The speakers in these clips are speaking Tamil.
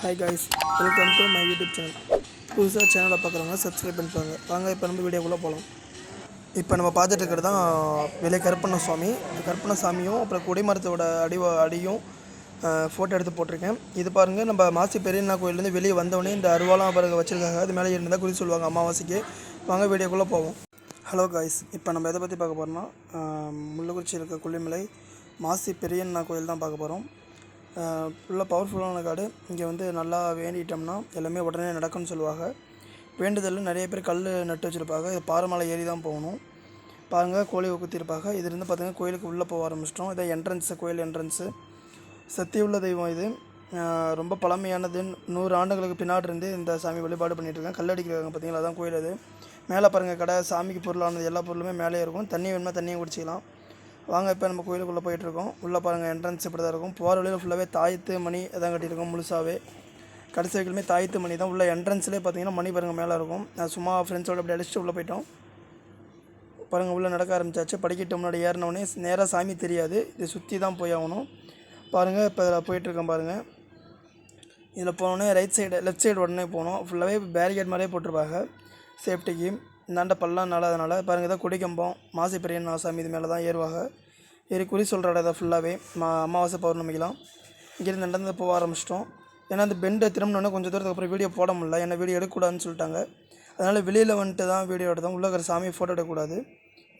Hi guys welcome to my YouTube channel புதுசாக சேனலை பார்க்குறவங்க சப்ஸ்கிரைப் பண்ணிப்பாங்க வாங்க இப்போ நம்ம வீடியோக்குள்ளே போகலாம் இப்போ நம்ம பார்த்துட்டு இருக்கிறது தான் வெளியே கருப்பண்ண சுவாமி கருப்பண்ண சாமியும் அப்புறம் கொடிமரத்தோட அடி அடியும் ஃபோட்டோ எடுத்து போட்டிருக்கேன். இது பாருங்கள் நம்ம மாசி பெரியண்ணா கோயிலேருந்து வெளியே வந்தோடனே இந்த அருவாலாம் பிறகு வச்சுருக்காங்க. அது மேலே இருந்தால் குறி சொல்லுவாங்க அமாவாசைக்கு. வாங்க வீடியோக்குள்ளே போவோம். ஹலோ காய்ஸ் இப்போ நம்ம எதை பற்றி பார்க்க போகிறோம்னா முள்ளக்குறிச்சி இருக்க கொல்லிமலை மாசி பெரியண்ணா கோயில் தான் பார்க்க போகிறோம் ஃபுல்லாக பவர்ஃபுல்லான காடு. இங்கே வந்து நல்லா வேண்டிட்டோம்னா எல்லாமே உடனே நடக்கும்னு சொல்லுவாங்க. வேண்டுதல் நிறைய பேர் கல் நட்டு வச்சுருப்பாங்க. இது பாறைமலை ஏறி தான் போகணும். பாருங்கள் கோழி குத்திருப்பாங்க இதுலேருந்து பார்த்தீங்கன்னா கோயிலுக்கு உள்ளே போக ஆரம்பிச்சிட்டோம். இதான் என்ட்ரன்ஸு கோயில் என்ட்ரன்ஸு சக்தி உள்ள தெய்வம் இது. ரொம்ப பழமையானது. நூறு ஆண்டுகளுக்கு பின்னாடி இருந்து இந்த சாமி வழிபாடு பண்ணிட்டு கல்லடிக்கிறாங்க பார்த்தீங்களா அதான் கோயில் அது. மேலே பாருங்கள் கடை. சாமிக்கு பொருளானது எல்லா பொருளுமே மேலே இருக்கும். தண்ணி வேணுமா தண்ணியும் குடிச்சிக்கலாம். வாங்க இப்போ நம்ம கோயிலுக்குள்ளே போயிட்டுருக்கோம். உள்ளே பாருங்கள் என்ட்ரன்ஸ் இப்படி தான் இருக்கும். போகிற வழியில் ஃபுல்லாகவே தாயத்து மணி இதான் கட்டியிருக்கோம் முழுசாகவே கடைசி வரைக்குமே தாயத்து மணி தான். உள்ள என்ட்ரன்ஸ்லேயே பார்த்தீங்கன்னா மணி பாருங்கள் மேலே இருக்கும். நான் சும்மா ஃப்ரெண்ட்ஸோட அப்படி அடிச்சுட்டு உள்ளே போயிட்டோம். பாருங்கள் உள்ளே நடக்க ஆரம்பிச்சாச்சு. படிக்கட்டு முன்னாடி ஏறினோடனே நேராக சாமி தெரியாது. இதை சுற்றி தான் போய் ஆகணும். பாருங்கள் இப்போ இதில் போயிட்டுருக்கேன் பாருங்கள் இதில் போனோடனே ரைட் சைடு லெஃப்ட் சைடு உடனே போனோம். ஃபுல்லாகவே பேரிகேட் மாதிரியே போட்டிருப்பாங்க. சேஃப்டிக்கு இந்தாண்ட பள்ளம் அதனால் பாருங்கள் இதான் கொடிக்கம்பம். மாசி பெரியன் சாமி இது மேலே தான் ஏறுவாங்க. ஏறி குறி சொல்கிற இடம் இதை ஃபுல்லாகவே மா அமாவாசை பௌர்ணமிக்கெலாம் இங்கேருந்து நடந்து போக ஆரம்பிச்சிட்டோம். ஏன்னா அந்த பெண்டை திரும்பினோடனே கொஞ்சம் தூரத்துக்கு அப்புறம் வீடியோ போட முடியல. ஏன்னா வீடியோ எடுக்கக்கூடாதுன்னு சொல்லிட்டாங்க. அதனால் வெளியில் வந்துட்டு தான் வீடியோ எடுத்தோம். உள்ளே இருக்கிற சாமியை ஃபோட்டோ எடுக்கக்கூடாது.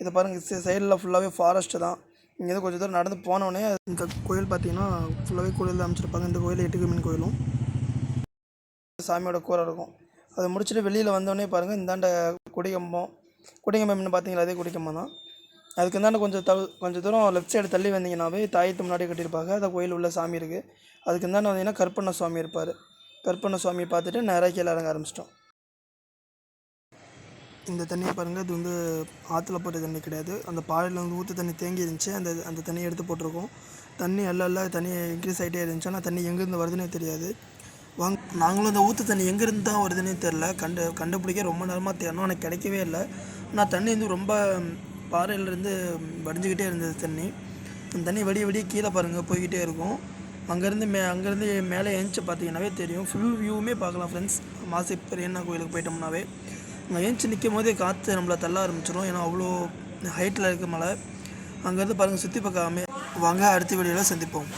இதை பாருங்கள் சைடில் ஃபுல்லாகவே ஃபாரஸ்ட்டு தான். இங்கேருந்து கொஞ்சம் தூரம் நடந்து போனோடனே இந்த கோயில் பார்த்தீங்கன்னா ஃபுல்லாகவே கோயில் அமைச்சிருப்பாங்க. இந்த கோயில் எட்டுக்கு மீன் கோயிலும். சாமியோட கூரை இருக்கும். அதை முடிச்சுட்டு வெளியில் வந்தோடனே பாருங்கள் இந்தாண்ட குடிகம்பம். கொடிக்கம்பம் பார்த்தீங்களா அதே கொடிக்கம்பம் தான். அதுக்கு இந்தாண்ட கொஞ்சம் தவு கொஞ்சம் தூரம் லெஃப்ட் சைடு தள்ளி வந்தீங்கன்னாவே தாயத்து முன்னாடி கட்டியிருப்பாங்க. அந்த கோயில் உள்ள சாமி இருக்குது அதுக்கு இந்தாண்ட வந்தீங்கன்னா கருப்பண்ண சுவாமி இருப்பார். கருப்பண்ண சுவாமியை பார்த்துட்டு நேராக கீழே இறங்க ஆரம்பிச்சிட்டோம். இந்த தண்ணியை பாருங்கள் இது வந்து ஆற்றுல போட்ட தண்ணி கிடையாது. அந்த பாறையில் வந்து ஊற்று தண்ணி தேங்கி இருந்துச்சு. அந்த அந்த தண்ணியை எடுத்து போட்டிருக்கோம். தண்ணி அல்ல அல்ல தண்ணி இன்க்ரீஸ் ஆகிட்டே இருந்துச்சு ஆனால் தண்ணி எங்கேருந்து வருதுன்னே தெரியாது. வாங் நாங்களும் அந்த ஊற்று தண்ணி எங்கேருந்து தான் வருதுன்னே தெரில கண்டு கண்டுபிடிக்க ரொம்ப நேரமாக தேடணும். எனக்கு கிடைக்கவே இல்லை. ஆனால் தண்ணி வந்து ரொம்ப பாறையிலேருந்து வடிஞ்சுக்கிட்டே இருந்தது தண்ணி. அந்த தண்ணி வடிய வடிய கீழே பாருங்கள் போய்கிட்டே இருக்கும். அங்கேருந்து மே அங்கேருந்து மேலே ஏஞ்சி பார்த்தீங்கன்னாவே தெரியும். ஃபுல் வியூவுமே பார்க்கலாம் ஃப்ரெண்ட்ஸ் மாசி பெரியண்ணா கோயிலுக்கு போயிட்டோம்னாவே. அங்கே ஏஞ்சி நிற்கும் போதே காற்று நம்மளை தள்ள ஆரம்பிச்சிடும் ஏன்னா அவ்வளோ ஹைட்டில் இருக்க மலை அங்கேருந்து பாருங்கள் சுற்றி பார்க்காம வாங்க அடுத்த வீடியோவில் சந்திப்போம்.